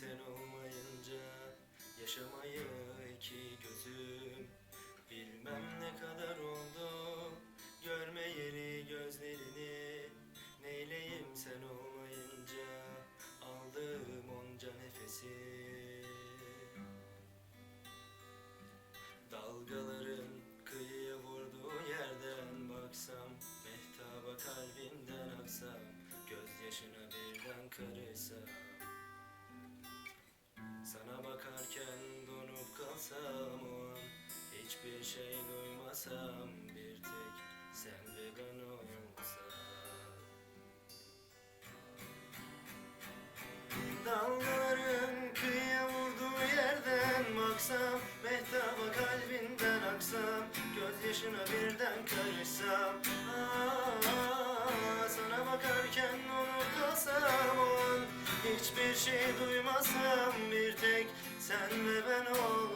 Sen olmayınca yaşamayı iki gözüm. Bilmem ne kadar oldu görmeyeli gözlerini. Neyleyim sen olmayınca aldığım onca nefesi. Dalgaların kıyıya vurduğu yerden baksam Mehtaba kalbimden aksam Hiçbir şey duymasam bir tek sen ve ben olsak. Dalgaların kıyıya vurduğu yerden baksam Mehtaba kalbinden aksam Gözyaşına birden karışsam. Aa, Sana bakarken onu kalsam o an Hiçbir şey duymasam bir tek sen ve ben olsak